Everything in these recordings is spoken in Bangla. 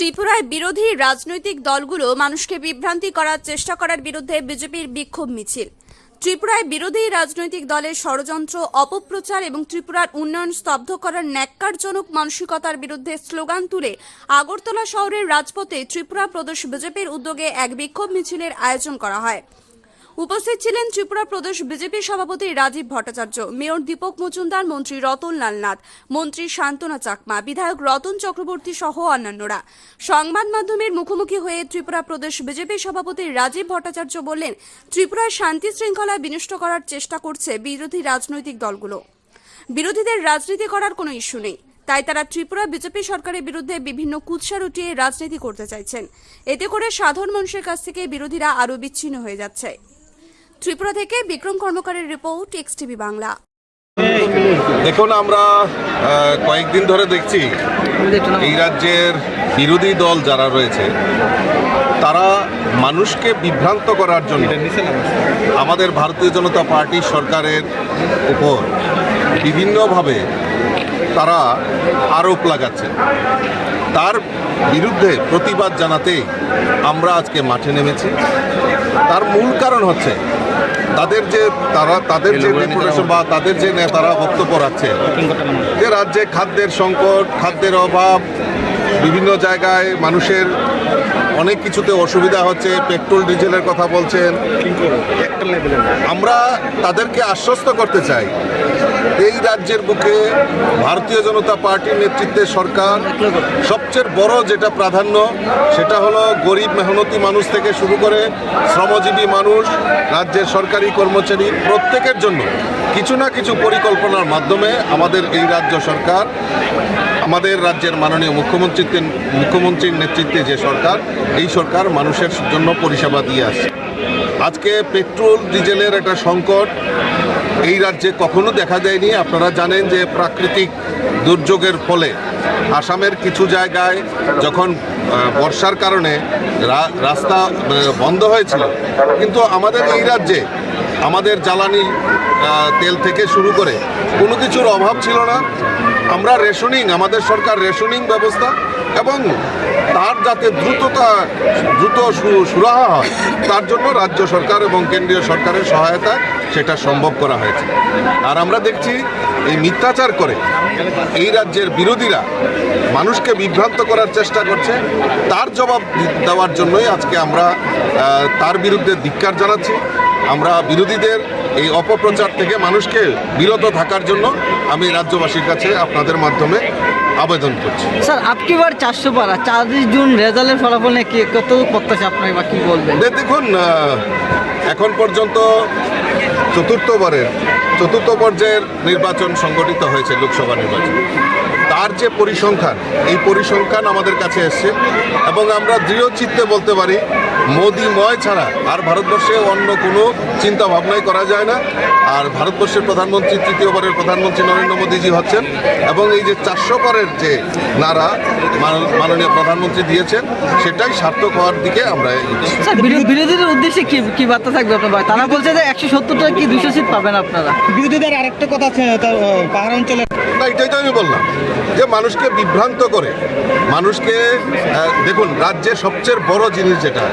ত্রিপুরায় বিরোধী রাজনৈতিক দলগুলো মানুষকে বিভ্রান্তি করার চেষ্টা করার বিরুদ্ধে বিজেপির বিক্ষোভ মিছিল। ত্রিপুরায় বিরোধী রাজনৈতিক দলের ষড়যন্ত্র, অপপ্রচার এবং ত্রিপুরার উন্নয়ন স্তব্ধ করার ন্যাক্কারজনক মানসিকতার বিরুদ্ধে স্লোগান তুলে আগরতলা শহরের রাজপথে ত্রিপুরা প্রদেশ বিজেপির উদ্যোগে এক বিক্ষোভ মিছিলের আয়োজন করা হয়। উপস্থিত ছিলেন ত্রিপুরা প্রদেশ বিজেপি সভাপতি রাজীব ভট্টাচার্য, মেয়র দীপক মজুমদার, মন্ত্রী রতন লালনাথ মন্ত্রী শান্তনা চাকমা, বিধায়ক রতন চক্রবর্তী সহ অন্যান্যরা। সংবাদ মাধ্যমের মুখোমুখি হয়ে ত্রিপুরা প্রদেশ বিজেপি সভাপতি রাজীব ভট্টাচার্য বললেন, ত্রিপুরায় শান্তি শৃঙ্খলা বিনষ্ট করার চেষ্টা করছে বিরোধী রাজনৈতিক দলগুলো। বিরোধীদের রাজনীতি করার কোনো ইস্যু নেই। তাই তারা ত্রিপুরা বিজেপি সরকারের বিরুদ্ধে বিভিন্ন কুৎসা রুটিয়ে রাজনীতি করতে চাইছেন। এতে করে সাধারণ মানুষের কাছ থেকে বিরোধীরা আরও বিচ্ছিন্ন হয়ে যাচ্ছে। ত্রিপুরা থেকে বিক্রম কর্মকারের রিপোর্ট, এক্স টিভি বাংলা। দেখুন, আমরা কয়েকদিন ধরে দেখছি এই রাজ্যের বিরোধী দল যারা রয়েছে, তারা মানুষকে বিভ্রান্ত করার জন্য আমাদের ভারতীয় জনতা পার্টি সরকারের উপর বিভিন্নভাবে তারা আরোপ লাগাচ্ছে। তার বিরুদ্ধে প্রতিবাদ জানাতে আমরা আজকে মাঠে নেমেছি। তার মূল কারণ হচ্ছে তাদের যে তারা তাদের যে ডেপুটেশন বা তাদের যে নেতারা বক্তব্য রাখছে যে রাজ্যে খাদ্যের সংকট খাদ্যের অভাব বিভিন্ন জায়গায় মানুষের অনেক কিছুতে অসুবিধা হচ্ছে পেট্রোল ডিজেলের কথা বলছেন। আমরা তাদেরকে আশ্বস্ত করতে চাই। এই রাজ্যের বুকে ভারতীয় জনতা পার্টির নেতৃত্বে সরকার সবচেয়ে বড় যেটা প্রাধান্য, সেটা হলো গরিব মেহনতি মানুষ থেকে শুরু করে শ্রমজীবী মানুষ, রাজ্যের সরকারি কর্মচারী প্রত্যেকের জন্য কিছু না কিছু পরিকল্পনার মাধ্যমে আমাদের এই রাজ্য সরকার, আমাদের রাজ্যের মাননীয় মুখ্যমন্ত্রীর মুখ্যমন্ত্রীর নেতৃত্বে যে সরকার, এই সরকার মানুষের জন্য পরিষেবা দিয়ে আসছে। আজকে পেট্রোল, ডিজেলের একটা সংকট এই রাজ্যে কখনো দেখা যায়নি। আপনারা জানেন যে প্রাকৃতিক দুর্যোগের ফলে আসামের কিছু জায়গায় যখন বর্ষার কারণে রাস্তা বন্ধ হয়েছিল, কিন্তু আমাদের এই রাজ্যে আমাদের জ্বালানি তেল থেকে শুরু করে কোনো কিছুর অভাব ছিল না। আমরা রেশনিং, আমাদের সরকার রেশনিং ব্যবস্থা এবং তার যাতে দ্রুততা, দ্রুত সুরাহা হয়, তার জন্য রাজ্য সরকার এবং কেন্দ্রীয় সরকারের সহায়তায় সেটা সম্ভব করা হয়েছে। আর আমরা দেখছি এই মিথ্যাচার করে এই রাজ্যের বিরোধীরা মানুষকে বিভ্রান্ত করার চেষ্টা করছে। তার জবাব দেওয়ার জন্যই আজকে আমরা তার বিরুদ্ধে ধিক্কার জানাচ্ছি। আমরা বিরোধীদের এই অপপ্রচার থেকে মানুষকে বিরত থাকার জন্য আমি রাজ্যবাসীর কাছে আপনাদের মাধ্যমে আবেদন করছি। স্যার আপনি বার চারশো পারা চারিশ জুন রেজাল্টের ফলাফল নিয়ে কি কত প্রত্যাশা আপনার বা কি বলবেন? দেখুন এখন পর্যন্ত চতুর্থবারের চতুর্থ পর্যায়ের নির্বাচন সংগঠিত হয়েছে লোকসভা নির্বাচন। তার যে পরিসংখ্যান, এই পরিসংখ্যান আমাদের কাছে এসছে এবং আমরা দৃঢ় চিত্তে বলতে পারি, মোদিময় ছাড়া আর ভারতবর্ষে অন্য কোনো চিন্তা ভাবনাই করা যায় না। আর ভারতবর্ষের প্রধানমন্ত্রী, তৃতীয়বারের প্রধানমন্ত্রী নরেন্দ্র মোদীজি হচ্ছেন এবং এই যে চারশো পারের যে নারা মান- মাননীয় প্রধানমন্ত্রী দিয়েছেন, সেটাই সার্থক হওয়ার দিকে আমরা বিরোধীদের উদ্দেশ্যে কি কি বার্তা থাকবে আপনার? তারা বলছে যে একশো সত্তরটা কি দুশো সিট পাবেন আপনারা? বিরোধীদের আরেকটা কথা আছে পাহাড় অঞ্চলে না, এটাই তো আমি বললাম যে মানুষকে বিভ্রান্ত করে। মানুষকে দেখুন, রাজ্যের সবচেয়ে বড় জিনিস যেটা,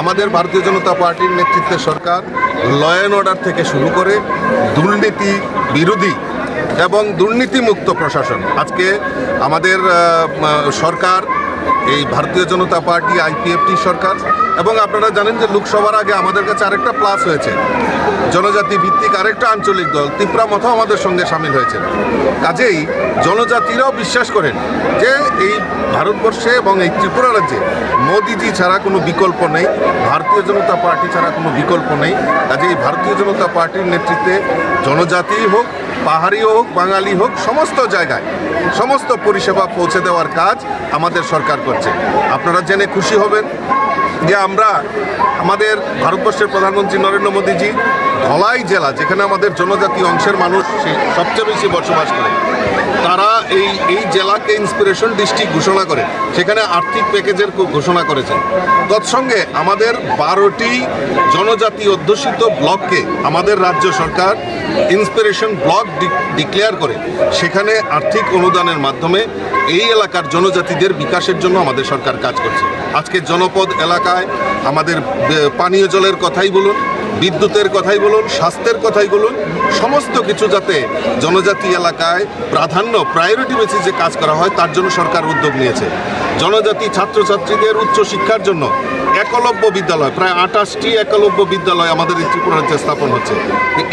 আমাদের ভারতীয় জনতা পার্টির নেতৃত্বে সরকার ল অ্যান্ড অর্ডার থেকে শুরু করে দুর্নীতি বিরোধী এবং দুর্নীতিমুক্ত প্রশাসন। আজকে আমাদের সরকার, এই ভারতীয় জনতা পার্টি আইপিএফটি সরকার এবং আপনারা জানেন যে লোকসভার আগে আমাদের কাছে আরেকটা প্লাস হয়েছে। জনজাতি ভিত্তিক আরেকটা আঞ্চলিক দল, তিপ্রা মথাও আমাদের সঙ্গে সামিল হয়েছে। কাজেই জনজাতিরাও বিশ্বাস করেন যে এই ভারতবর্ষে এবং এই ত্রিপুরা রাজ্যে মোদিজি ছাড়া কোনো বিকল্প নেই, ভারতীয় জনতা পার্টি ছাড়া কোনো বিকল্প নেই। কাজে এই ভারতীয় জনতা পার্টির নেতৃত্বে জনজাতি হোক পাহাড়ি হোক, বাঙালি হোক, সমস্ত জায়গায়, সমস্ত পরিষেবা পৌঁছে দেওয়ার কাজ আমাদের সরকার করছে। আপনারা জেনে খুশি হবেন যে আমরা আমাদের ভারতবর্ষের প্রধানমন্ত্রী নরেন্দ্র মোদীজি ধলাই জেলা, যেখানে আমাদের জনজাতি অংশের মানুষ সবচেয়ে বেশি বসবাস করে। তারা এই এই জেলাকে ইন্সপিরেশন ডিস্ট্রিক্ট ঘোষণা করে। সেখানে আর্থিক প্যাকেজের ঘোষণা করেছেন। তৎসঙ্গে আমাদের বারোটি জনজাতি অধ্যুষিত ব্লককে আমাদের রাজ্য সরকার ইন্সপিরেশন ব্লক ডিক্লেয়ার করে। সেখানে আর্থিক অনুদানের মাধ্যমে এই এলাকার জনজাতিদের বিকাশের জন্য আমাদের সরকার কাজ করছে। আজকে জনপদ এলাকায় আমাদের পানীয় জলের কথাই বলুন বিদ্যুতের কথাই বলুন, স্বাস্থ্যের কথাই বলুন, সমস্ত কিছু যাতে জনজাতি এলাকায় প্রাধান্য প্রায়োরিটি বেসিসে কাজ করা হয়, তার জন্য সরকার উদ্যোগ নিয়েছে। জনজাতি ছাত্রছাত্রীদের উচ্চ শিক্ষার জন্য একলব্য বিদ্যালয়, প্রায় আঠাশটি একলব্য বিদ্যালয় আমাদের এই ত্রিপুরা রাজ্যে স্থাপন হচ্ছে।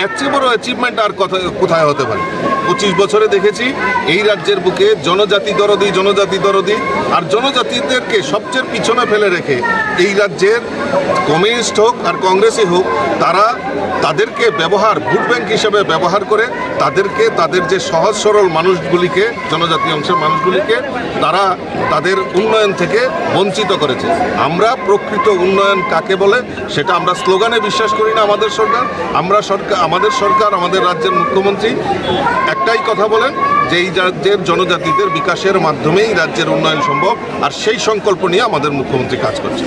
এর চেয়ে বড় অ্যাচিভমেন্ট আর কোথায় হতে পারে? পঁচিশ বছরে দেখেছি, এই রাজ্যের বুকে জনজাতি দরদি জনজাতি দরদি, আর জনজাতিদেরকে সবচেয়ে পিছনে ফেলে রেখে এই রাজ্যের কমিউনিস্ট হোক আর কংগ্রেসই হোক তারা তাদেরকে ব্যবহার, ভোট ব্যাংক হিসেবে ব্যবহার করে তাদেরকে, তাদের যে সহজ সরল মানুষগুলিকে জনজাতি অংশের মানুষগুলিকে তারা তাদের উন্নয়ন থেকে বঞ্চিত করেছে। আমরা প্রকৃত উন্নয়ন কাকে বলে সেটা আমরা স্লোগানে বিশ্বাস করি না আমাদের সরকার। আমরা সরকার, আমাদের সরকার, আমাদের রাজ্যের মুখ্যমন্ত্রী একটাই কথা বলেন যে এই রাজ্যের জনজাতিদের বিকাশের মাধ্যমেই রাজ্যের উন্নয়ন সম্ভব। আর সেই সংকল্প নিয়ে আমাদের মুখ্যমন্ত্রী কাজ করছে